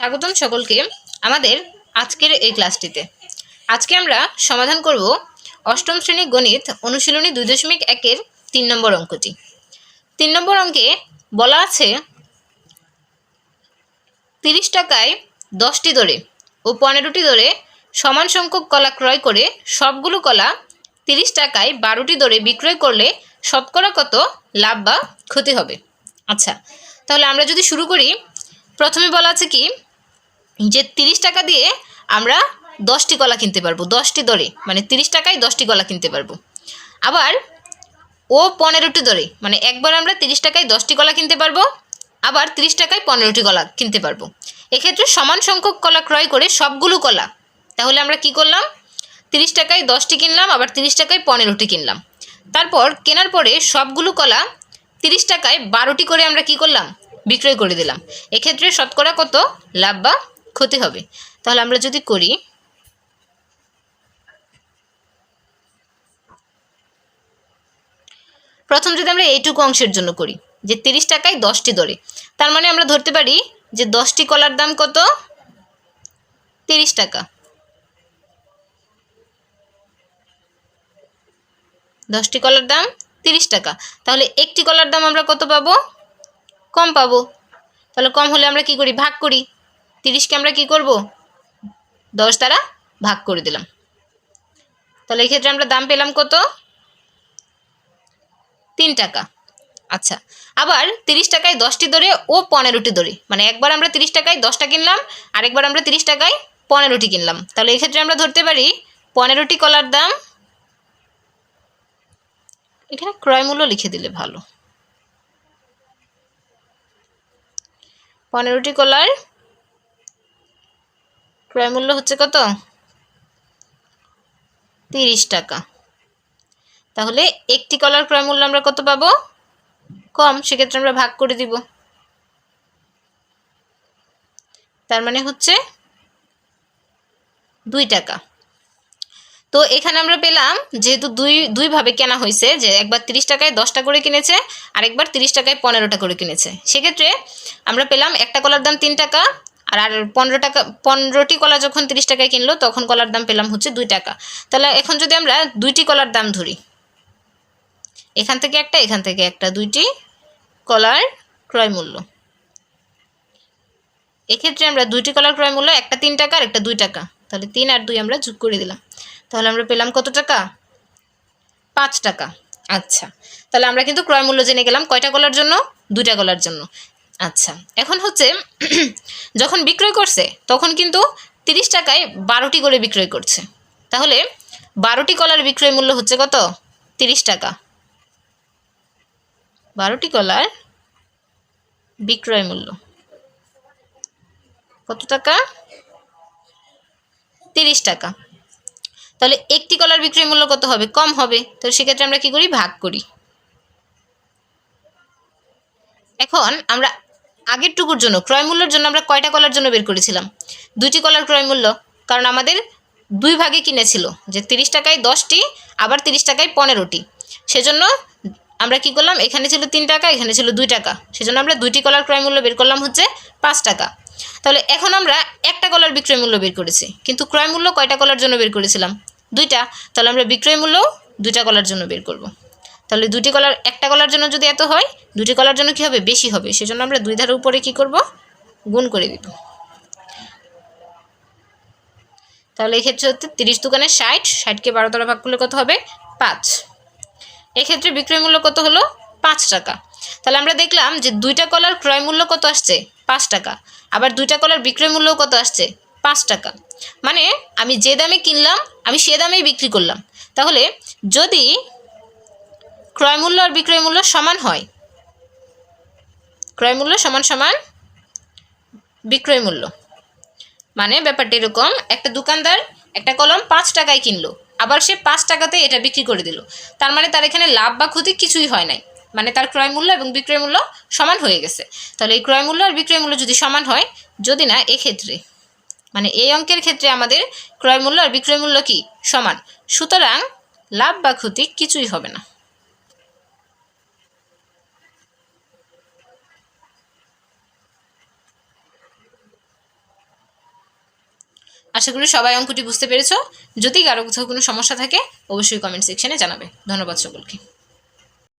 স্বাগতম সকলকে আমাদের আজকের এই ক্লাসটিতে। আজকে আমরা সমাধান করব অষ্টম শ্রেণি গণিত অনুশীলনী দুই দশমিক একের তিন নম্বর অঙ্কটি। তিন নম্বর অঙ্কে বলা আছে, তিরিশ টাকায় দশটি দরে ও পনেরোটি দরে সমান সংখ্যক কলা ক্রয় করে সবগুলো কলা তিরিশ টাকায় বারোটি দরে বিক্রয় করলে শতকরা কত লাভ বা ক্ষতি হবে। আচ্ছা তাহলে আমরা যদি শুরু করি, প্রথমে বলা আছে কি যে তিরিশ টাকা দিয়ে আমরা দশটি কলা কিনতে পারব, দশটি দরে মানে তিরিশ টাকায় দশটি কলা কিনতে পারব। আবার ও পনেরোটি দরে মানে একবার আমরা তিরিশ টাকায় দশটি কলা কিনতে পারব, আবার তিরিশ টাকায় পনেরোটি কলা কিনতে পারব। এক্ষেত্রে সমান সংখ্যক কলা ক্রয় করে সবগুলো কলা, তাহলে আমরা কি করলাম? তিরিশ টাকায় দশটি কিনলাম, আবার তিরিশ টাকায় পনেরোটি কিনলাম। তারপর কেনার পরে সবগুলো কলা তিরিশ টাকায় বারোটি করে আমরা কি করলাম? বিক্রয় করে দিলাম। এক্ষেত্রে শতকরা কত? লাভ বা ক্ষতি হবে। তাহলে আমরা যদি করি, প্রথম যদি আমরা এইটুকু অংশের জন্য করি, যে তিরিশ টাকায় দশটি দরে, তার মানে আমরা ধরতে পারি যে দশটি কলার দাম কত? তিরিশ টাকা। দশটি কলার দাম তিরিশ টাকা। তাহলে একটি কলার দাম আমরা কত পাবো? কম পাবো। তাহলে কম হলে আমরা কি করি? ভাগ করি। তিরিশকে আমরা কি করব? দশ দ্বারা ভাগ করে দিলাম। তাহলে এক্ষেত্রে আমরা দাম পেলাম কত? তিন টাকা। আচ্ছা আবার তিরিশ টাকায় দশটি দরে ও পনেরোটি দরে। মানে একবার আমরা তিরিশ টাকায় দশটা কিনলাম, আরেকবার আমরা তিরিশ টাকায় পনেরোটি কিনলাম। তাহলে এক্ষেত্রে আমরা ধরতে পারি, পনেরোটি কলার দাম, এখানে ক্রয় মূল্য লিখে দিলে ভালো। পনেরোটি কলার ক্রয় মূল্য হচ্ছে কত? তিরিশ টাকা। তাহলে একটি কলার ক্রয় মূল্য আমরা কত পাবো? কম, সেক্ষেত্রে আমরা ভাগ করে দিব। তার মানে হচ্ছে দুই টাকা। তো এখানে আমরা পেলাম যেহেতু দুই দুইভাবে কেনা হয়েছে, যে একবার তিরিশ টাকায় দশটা করে কিনেছে আর একবার তিরিশ টাকায় পনেরোটা করে কিনেছে। সেক্ষেত্রে আমরা পেলাম একটা কলার দাম তিন টাকা আর আর পনেরো টাকা, পনেরোটি কলা যখন তিরিশ টাকায় কিনলো, তখন কলার দাম পেলাম হচ্ছে দুই টাকা। তাহলে এখন যদি আমরা দুইটি কলার দাম ধরি, এখান থেকে একটা, এখান থেকে একটা, দুইটি কলার ক্রয় মূল্য। এক্ষেত্রে আমরা দুইটি কলার ক্রয় মূল্য, একটা তিন টাকা আর একটা দুই টাকা। তাহলে তিন আর দুই আমরা যোগ করে দিলাম। তাহলে আমরা পেলাম কত টাকা? পাঁচ টাকা। আচ্ছা। তাহলে আমরা কিন্তু ক্রয় মূল্য জেনে গেলাম কয়টা কলার জন্য? দুইটা কলার জন্য। আচ্ছা এখন হচ্ছে যখন বিক্রয় করছে, তখন কিন্তু তিরিশ টাকায় বারোটি করে বিক্রয় করছে। তাহলে বারোটি কলার বিক্রয় মূল্য হচ্ছে কত? তিরিশ টাকা। বারোটি কলার বিক্রয় মূল্য। কত টাকা? তিরিশ টাকা। তাহলে একটি কলার বিক্রয় মূল্য কত হবে? কম হবে। তো সেক্ষেত্রে আমরা কি করি? ভাগ করি। এখন আমরা আগের টুকুর জন্য, ক্রয় মূল্যের জন্য আমরা কয়টা কলার জন্য বের করেছিলাম? দুইটি কলার ক্রয় মূল্য, কারণ আমাদের দুই ভাগে কিনেছিল, যে তিরিশ টাকায় দশটি, আবার তিরিশ টাকায় পনেরোটি। সেজন্য আমরা কি করলাম, এখানে ছিল তিন টাকা, এখানে ছিল দুই টাকা। সেজন্য আমরা দুইটি কলার ক্রয় মূল্য বের করলাম হচ্ছে পাঁচ টাকা। তাহলে এখন আমরা একটা কলার বিক্রয় মূল্য বের করেছি, কিন্তু ক্রয় মূল্য কয়টা কলার জন্য বের করেছিলাম? দুইটা। তাহলে আমরা বিক্রয় মূল্য দুইটা কলার জন্য বের করব। তাহলে দুটি কলার একটা কলার জন্য যদি এত হয়, দুটি কলার জন্য কি হবে? বেশি হবে। সেজন্য আমরা দুই ধারের উপরে কি করব? গুণ করে দিব। তাহলে এক্ষেত্রে হচ্ছে তিরিশ দোকানে ষাট ষাটকে বারো দ্বারা ভাগ করলে কত হবে? পাঁচ। এক্ষেত্রে বিক্রয় মূল্য কত হলো? পাঁচ টাকা। তাহলে আমরা দেখলাম যে দুইটা কলার ক্রয় মূল্য কত আসছে? পাঁচ টাকা। আবার দুইটা কলার বিক্রয় মূল্য কত আসছে? পাঁচ টাকা। মানে আমি যে দামে কিনলাম, আমি সে দামেই বিক্রি করলাম। তাহলে যদি ক্রয় মূল্য আর বিক্রয় মূল্য সমান হয়। ক্রয় মূল্য সমান সমান বিক্রয় মূল্য। মানে ব্যাপারটা এরকম, একটা দোকানদার একটা কলম পাঁচ টাকায় কিনলো, আবার সে পাঁচ টাকাতে এটা বিক্রি করে দিল। তার মানে তার এখানে লাভ বা ক্ষতি কিছুই হয় নাই। মানে তার ক্রয় মূল্য এবং বিক্রয় মূল্য সমান হয়ে গেছে। তাহলে এই ক্রয় মূল্য আর বিক্রয় মূল্য যদি সমান হয়, যদি না, এক্ষেত্রে। মানে এই অঙ্কের ক্ষেত্রে আমাদের ক্রয় মূল্য আর বিক্রয় মূল্য কি? সমান। সুতরাং লাভ বা ক্ষতি কিছুই হবে না। আশা করি সবাই অঙ্কটি বুঝতে পেরেছ। যদি কারও কোথাও কোনো সমস্যা থাকে, অবশ্যই কমেন্ট সেকশনে জানাবে। ধন্যবাদ সকলকে।